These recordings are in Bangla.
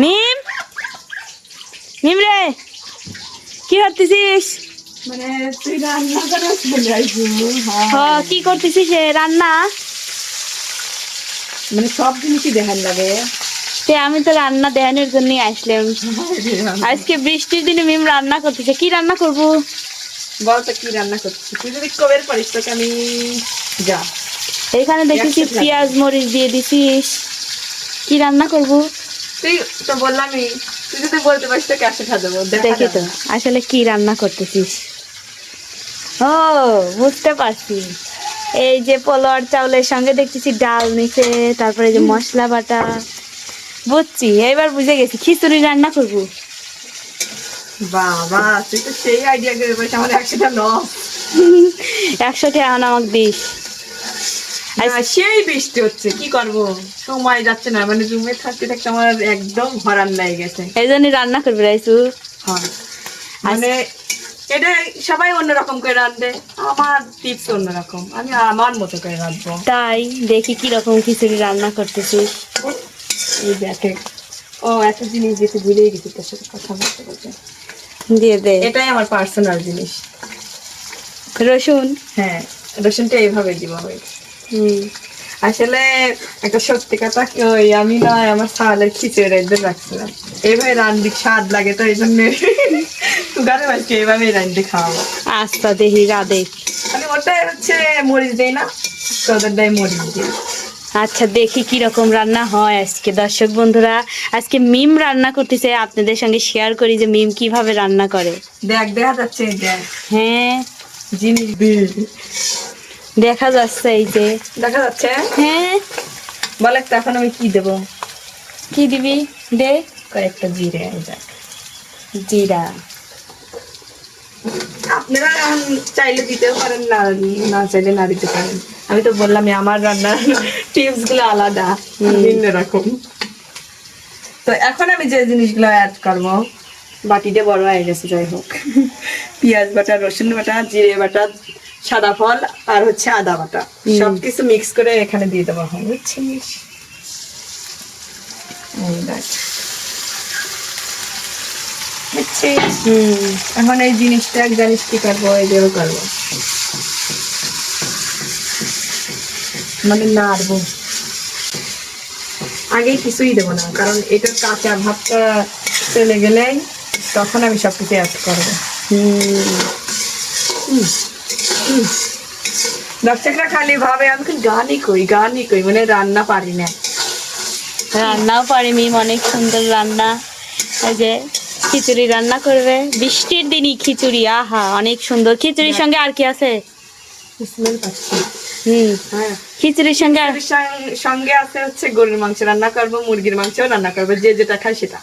মিম মিম রে। কি করতেছিস মানে তুই রান্না করে চলে আসব হ কি করতেছিস রান্না? মানে সব জিনিসই দেখার লাগে। তে আমি তো রান্না দেখানোর জন্যই আসলাম। আজকে বৃষ্টির দিনে মিম রান্না করতেছে। কি রান্না করব? বল তো কি রান্না করছিস তুই যদি কবের পারিস তোকে আমি যা। এখানে দেখেছি পেঁয়াজ মরিচ দিয়ে দিছিস। কি রান্না করব? তুই তো বললামই তুই যদি বলতে পারিস তোকে আসে খাওয়া দেখি তো আসলে কি রান্না করতেছিস? ও বুঝতে পারছি। এই যে পোলোয়ার চাউলের সঙ্গে দেখতেছি ডাল নিচে তারপরে যে মশলা বাটা। বুঝছি এবার বুঝে গেছি খিচুড়ি রান্না করব। বাবা তুই তো সেই আইডিয়া করে বলছিস আমার একশোটা লস একশো টাকা আমাকে দিস সেই বৃষ্টি হচ্ছে কি করব? সময় যাচ্ছে না মানে রুমে থাকতে থাকতে আমার একদম হরান লেগে গেছে। এই জন্য রান্না করবি রাইসু। হয় মানে এটা সবাই অন্যরকম করে রাঁধবে আমার টিপস অন্যরকম আমি আমার মতো করে রাঁধবো। তাই দেখি কি রকম খিচুড়ি রান্না করতেছি এই দেখে ও এত জিনিস যেতে ভুলেই গেছি তোর সাথে কথা বলতে বলতে। দিয়ে দে। এটাই আমার পার্সোনাল জিনিস। রসুন। হ্যাঁ রসুনটা এইভাবে দিব হুম আসলে একটা সত্যি কথা কি ওই আমি নয় আমার সালের খিচুড়ি রাঁধতে রাখছিলাম। এইভাবে রান্ধি স্বাদ লাগে তো এই জন্য গাড়ি মাছকে এইভাবে রান্ধতে খাওয়াবো। আস্তা দেহি রাধে। মানে ওটা হচ্ছে মরিচ দেয় না তোদেরটাই মরিচ দিই। আচ্ছা দেখি কি রকম রান্না হয় আজকে। দর্শক বন্ধুরা আজকে মিম রান্না করতেছে। আপনাদের সঙ্গে শেয়ার করি যে মিম কীভাবে রান্না করে। দেখ দেখা যাচ্ছে হ্যাঁ। জিনিস দেখা যাচ্ছে এই যে। দেখা যাচ্ছে? হ্যাঁ। বলে এখন আমি কি দেবো? কি দিবি? দে। কয়েকটা জিরে দেখ। জিরা। আপনারা চাইলে দিতেও পারেন না না চাইলে না দিতে পারেন। আমি তো বললাম আমার রান্নার টিপসগুলো আলাদা ভিন্ন রকম। তো এখন আমি যে জিনিসগুলো অ্যাড করব বাটিটা বড় হয়ে গেছে যাই হোক। পেঁয়াজ বাটা রসুন বাটা জিরে বাটা সাদা ফল আর হচ্ছে আদা বাটা। সবকিছু মিক্স করে এখানে দিয়ে দেবো এখন বুঝছিস এখন এই জিনিসটা এক জানিস কি করব এই দেবো করব। মানে নাড়বো। আগে কিছুই দেবো না কারণ এটার কাঁচা ভাবটা চলে গেলে তখন আমি সব কিছু অ্যাড করব হুম। দর্শকরা খালি ভাবে আমি খালি গানই কই গানই কই মানে রান্না পারি না। রান্নাও পারে মিম অনেক সুন্দর রান্না। এই যে খিচুড়ি রান্না করবে বৃষ্টির দিনই খিচুড়ি আহা অনেক সুন্দর। খিচুড়ির সঙ্গে আর কি আছে? হুম হ্যাঁ। খিচুড়ির সঙ্গে সঙ্গে আছে হচ্ছে গরুর মাংস রান্না করব মুরগির মাংসও রান্না করব যে যেটা খায় সেটা।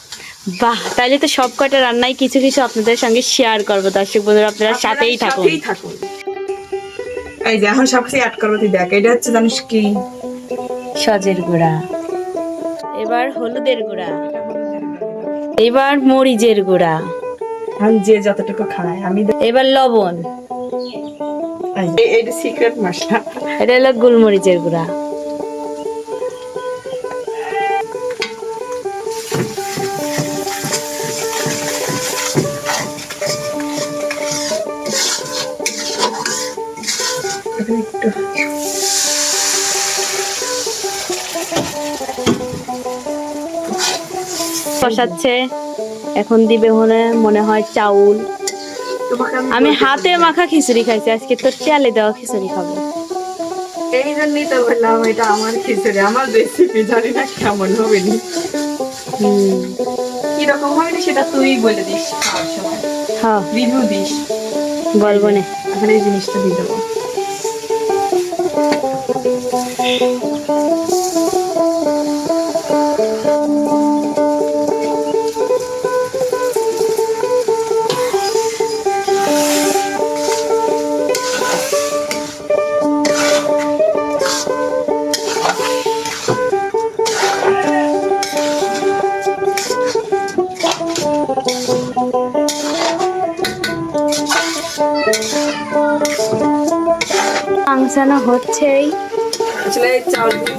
বাহ তাহলে তো সব কটা রান্নাই কিছু কিছু আপনাদের সঙ্গে শেয়ার করব দর্শক বন্ধুরা আপনারা আপনারা সাথেই থাকুন। সাথেই থাকুন। এই যে এখন সব কিছু অ্যাড করব তুই দেখ এটা হচ্ছে জানিস কি? সজের গুঁড়া। এবার হলুদের গুঁড়া। এবার মরিচের গুঁড়া। এখন যে যতটুকু খায় আমি এবার লবণ। এটা সিক্রেট মশলা। এটা হলো গোলমরিচের গুঁড়া। কষাচ্ছে এখন দিবে মনে মনে হয় চাউল। আমি হাতে মাখা খিচুড়ি খাইছি আজকে তোর চালে দেওয়া খিচুড়ি খাব। এই জন্যই তো বললাম এটা আমার খিচুড়ি আমার রেসিপি জানি না কেমন হবে নি। কীরকম হবে নি সেটা তুই বলে দিস খাওয়ার সময়। হ্যাঁ। রিভিউ দিস। বলব না। এখন এই জিনিসটা দিয়ে দেবো। কষানো হচ্ছে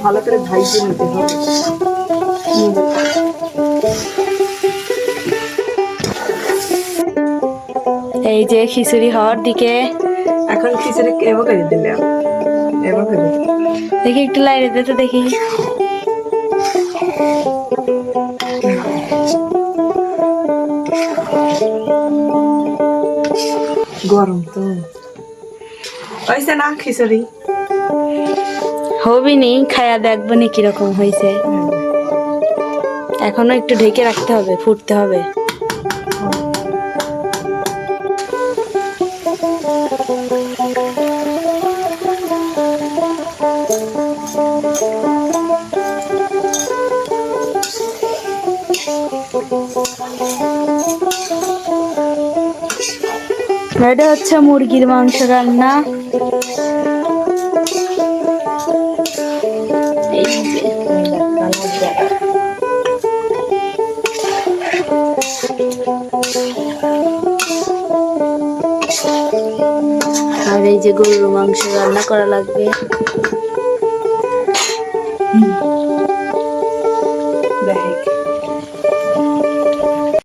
ভালো করে ভাইজে নিতে হবে। এই যে খিচুড়ি হওয়ার দিকে। এখন খিচুড়ি এভাবে দিলাম দিলে দেখি একটু লাইনে দিতে দেখি। গরম তো। হয়েছে না খিচুড়ি? হবি নি খায়া দেখব নি কীরকম হয়েছে। এখনও একটু ঢেকে রাখতে হবে, ফুটতে হবে। এটা হচ্ছে মুরগির মাংস রান্না। আর এই যে গরুর মাংস রান্না করা লাগবে।